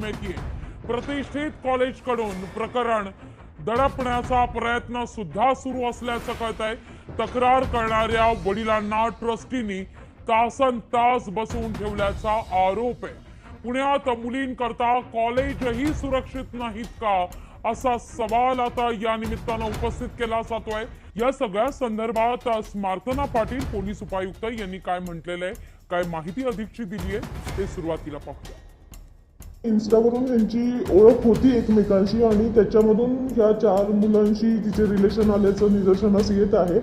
मिळतीये प्रतिष्ठित कॉलेजकडून प्रकरण दडपण्याचा प्रयत्न सुद्धा सुरू असल्याचं कळत आहे तक्रार करणाऱ्या वडिलांना ट्रस्टींनी तासन तास बसवून ठेवल्याचा आरोप आहे. पुण्यात मुलींकरता कॉलेजही सुरक्षित नाहीत का? असा सवाल आता या निमित्तानं उपस्थित केला जातोय. या सगळ्या संदर्भात स्मार्थना पाटील पोलीस उपायुक्त यांनी काय म्हटलेलं आहे काय माहिती अधिकची दिली आहे ते सुरुवातीला पाहूया. इन्स्टावरून त्यांची ओळख होती एकमेकांशी आणि त्याच्यामधून ह्या चार मुलांशी तिचे रिलेशन आल्याचं निदर्शनास येत आहे.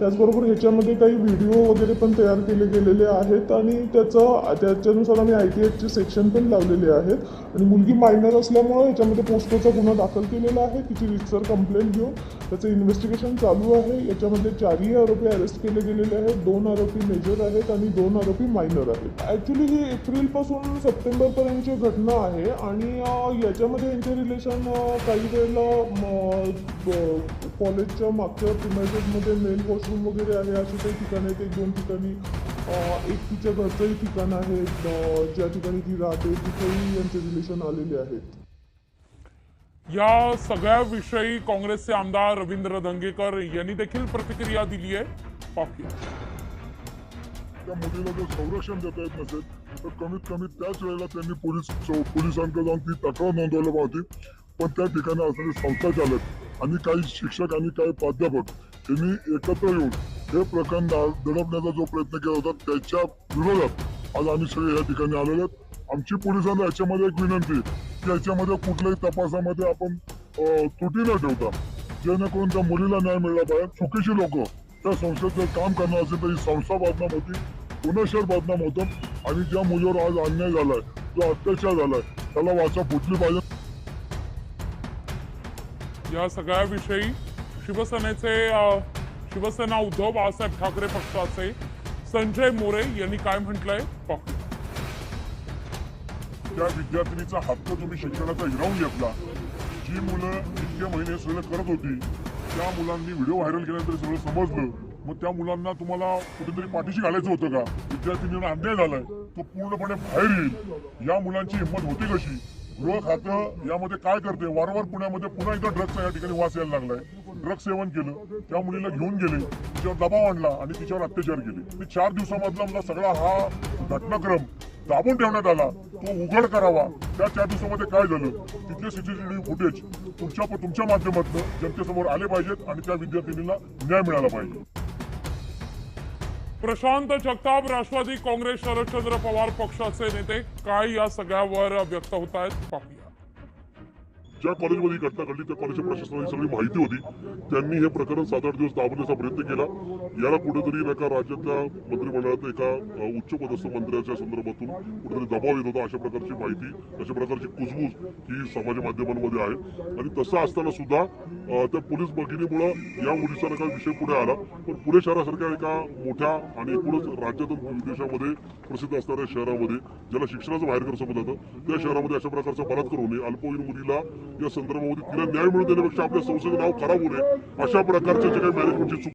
त्याचबरोबर ह्याच्यामध्ये काही व्हिडिओ वगैरे पण तयार केले गेलेले आहेत आणि त्याचं त्याच्यानुसार आम्ही आय टी एचचे सेक्शन पण लावलेले आहेत. आणि मुलगी मायनर असल्यामुळं ह्याच्यामध्ये पोस्टोचा गुन्हा दाखल केलेला आहे. तिची रितसर कंप्लेंट घेऊन त्याचं इन्व्हेस्टिगेशन चालू आहे. याच्यामध्ये चारही आरोपी अरेस्ट केले गेलेले आहेत. दोन आरोपी मेजर आहेत आणि दोन आरोपी मायनर आहेत. ॲक्च्युली ही एप्रिलपासून सप्टेंबरपर्यंतची घटना आहे आणि याच्यामध्ये यांचे रिलेशन काही वेळेला कॉलेजच्या मागच्या प्रिमायसेसमध्ये मेल वॉशरूम वगैरे आहे असे काही ठिकाण आहेत. एक दोन ठिकाणी एक तिच्या घरचंही ठिकाण आहे. ज्या ठिकाणी ती राहते तिथेही यांचे रिलेशन आलेले आहेत. या सगळ्या विषयी काँग्रेसचे आमदार रवींद्र धंगेकर यांनी देखील प्रतिक्रिया दिली आहे पाहूया त्या मुलीला जर संरक्षण देता येत नसेल तर कमीत कमी त्याच वेळेला त्यांनी पोलीस पोलिसांकडे जाऊन ती तक्रार नोंदवायला पाहिजे पण त्या ठिकाणी असणारे संस्था चालक आणि काही शिक्षक आणि काही प्राध्यापक यांनी एकत्र येऊन हे प्रकरण दडपण्याचा जो प्रयत्न केला होता त्याच्या विरोधात आज आम्ही सगळे या ठिकाणी आलेलो आहोत. आमची पोलिसांना याच्यामध्ये एक विनंती की याच्यामध्ये कुठल्याही तपासामध्ये आपण त्रुटी न ठेवता जेणेकरून त्या मुलीला न्याय मिळाला पाहिजे. चुकीची लोक त्या संस्थेत जर काम करणार असेल तर ही संस्था बदनाम होती पुन्हा बदनाम होतं. आणि ज्या मुलीवर आज अन्याय झालाय जो अत्याचार झालाय त्याला वाचा फुटली पाहिजे. या सगळ्या विषयी शिवसेनेचे शिवसेना उद्धव बाळासाहेब ठाकरे पक्षाचे संजय मोरे यांनी काय म्हटलंय त्या विद्यार्थिनीचा हक्क तुम्ही शिक्षणाचा हिरावून घेतला. जी मुलं इतके महिने सगळं करत होती त्या मुलांनी व्हिडिओ व्हायरल केल्यानंतर सगळं समजलं. मग त्या मुलांना तुम्हाला कुठेतरी पाठीशी घालायचं होतं का? विद्यार्थिनींना अन्याय झालाय तो पूर्णपणे बाहेर येईल. या मुलांची हिंमत होती कशी? गृह खातं यामध्ये काय करते वारंवार पुण्यामध्ये पुन्हा एकदा ड्रग्सचा या ठिकाणी वास यायला लागलाय. ड्रग्स सेवन केलं त्या मुलीला घेऊन गेले तिच्यावर दबाव आणला आणि तिच्यावर अत्याचार केले. आणि चार दिवसामधला मला सगळा हा घटनाक्रम दाबून ठेवण्यात आला. तो उघड करावा. त्या चार दिवसामध्ये काय झालं? तिथले सीसीटीव्ही फुटेज तुमच्या तुमच्या माध्यमातून जनतेसमोर आले पाहिजेत आणि त्या विद्यार्थिनीला न्याय मिळाला पाहिजे. प्रशांत जगताप राष्ट्रवादी काँग्रेस शरदचंद्र पवार पक्षाचे नेते काय या सगळ्यावर व्यक्त होत आहेत पाहूया. ज्या कॉलेजमध्ये ही घटना घडली त्या कॉलेजच्या प्रशासनाची सगळी माहिती होती त्यांनी हे प्रकरण सात आठ दिवस दाबण्याचा प्रयत्न केला. याला कुठेतरी एका राज्यातल्या मंत्रिमंडळात एका उच्चपदस्थ मंत्र्याच्या संदर्भातून कुठेतरी दबाव येत होता अशा प्रकारची माहिती अशा प्रकारची कुजबूज ही समाज माध्यमांमध्ये आहे. आणि तसं असताना सुद्धा त्या पोलीस भगिनीमुळं या मुलीचा नका विषय पुढे आला. पण पुणे शहरासारख्या एका मोठ्या आणि एकूणच राज्यातून विदेशामध्ये प्रसिद्ध असणाऱ्या शहरामध्ये ज्याला शिक्षणाचं बाहेर समजलं जातं त्या शहरामध्ये अशा प्रकारचा बलात्कार होणे अल्पवयीन मुलीला या संदर्भामध्ये तिला न्याय मिळून देण्यापेक्षा आपल्या संस्थेचं नाव खराब होणे अशा प्रकारच्या जे काही मॅनेजमेंटची चूक